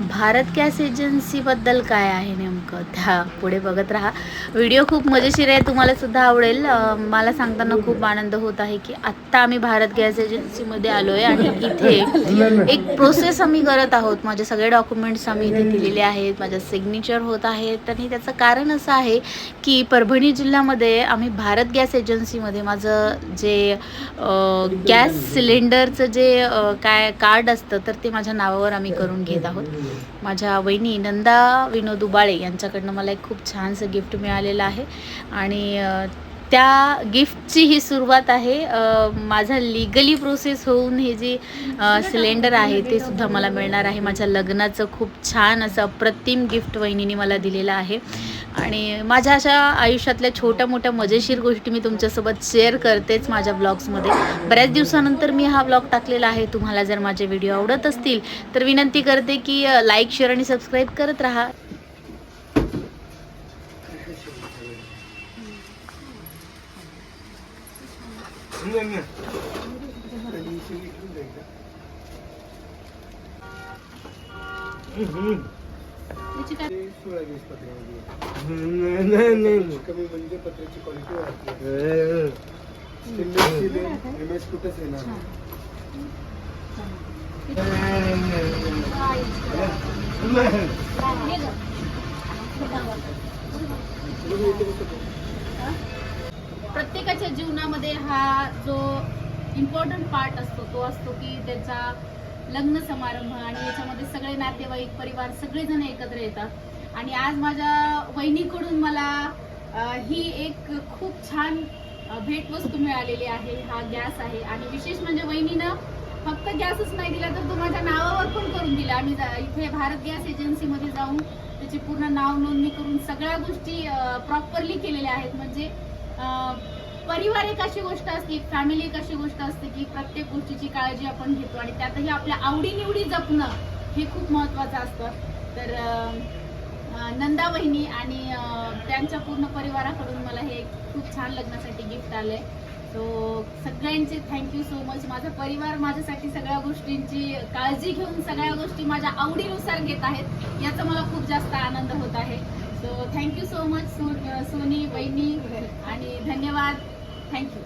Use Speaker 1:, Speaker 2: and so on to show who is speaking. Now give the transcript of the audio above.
Speaker 1: Bharat gas एजन्सीबद्दल काय आहे नेमकं? त्या पुढे बघत राहा. व्हिडिओ खूप मजेशीर आहे तुम्हाला सुद्धा आवडेल. मला सांगताना खूप आनंद होत आहे की आत्ता आम्ही भारत गॅस एजन्सीमध्ये आलो आहे आणि इथे एक प्रोसेस आम्ही करत आहोत. माझे सगळे डॉक्युमेंट्स आम्ही इथे दिलेले आहेत माझ्या सिग्नेचर होत आहेत. आणि त्याचं कारण असं आहे की परभणी जिल्ह्यामध्ये आम्ही भारत गॅस एजन्सीमध्ये माझं जे गॅस सिलेंडरचं जे काय कार्ड असतं तर ते माझ्या नावावर आम्ही करून घेत आहोत. माझ्या वहिनी नंदा विनोद उबाळे यांच्याकडनं मला एक खूप छानसं गिफ्ट मिळालेलं आहे. आणि त्या गिफ्टची ही सुरुवात आहे. माझा लिगली प्रोसेस होऊन हे जे सिलेंडर आहे ते सुद्धा मला मिळणार आहे. माझ्या लग्नाचं खूप छान असं अप्रतिम गिफ्ट वहिनीने मला दिलेलं आहे. आणि माझ्या अशा आयुष्यातल्या छोट्या मोठ्या मजेशीर गोष्टी मी तुमच्यासोबत शेअर करतेच माझ्या ब्लॉग्समध्ये बऱ्याच दिवसानंतर मी हा ब्लॉग टाकलेला आहे. तुम्हाला जर माझे व्हिडिओ आवडत असतील तर विनंती करते की लाईक शेअर आणि सबस्क्राईब करत राहा.
Speaker 2: कमी म्हणजे पत्राची क्वालिटी वाढते. स्टेनलेस स्टील आहे एम एस कुठंच येणार नाही.
Speaker 1: प्रत्येकाच्या जीवनामध्ये हा जो इम्पॉर्टंट पार्ट असतो तो असतो की त्याचा लग्न समारंभ आणि याच्यामध्ये सगळे नातेवाईक परिवार सगळेजण एकत्र येतात. आणि आज माझ्या वहिनीकडून मला ही एक खूप छान भेटवस्तू मिळालेली आहे. हा गॅस आहे. आणि विशेष म्हणजे वहिनीनं फक्त गॅसच नाही दिला तर तो माझ्या नावावर पण करून दिला. आम्ही जा- इथे भारत गॅस एजन्सीमध्ये जाऊन त्याची पूर्ण नाव नोंदणी करून सगळ्या गोष्टी प्रॉपरली केलेल्या आहेत. म्हणजे परिवार एक अशी गोष्ट असते फॅमिली एक अशी गोष्ट असते की प्रत्येक गोष्टीची काळजी आपण घेतो आणि त्यातही आपल्या आवडीनिवडी जपणं हे खूप महत्वाचं असतं. तर नंदा वहिनी आणि त्यांच्या पूर्ण परिवाराकडून मला हे खूप छान लग्नासाठी गिफ्ट आलंय. सो सगळ्यांचे थँक्यू सो मच माझा परिवार माझ्यासाठी सगळ्या गोष्टींची काळजी घेऊन सगळ्या गोष्टी माझ्या आवडीनुसार घेत आहेत याचा मला खूप जास्त आनंद होत आहे. So thank you so much so Soni वहिनी आणि धन्यवाद. थँक्यू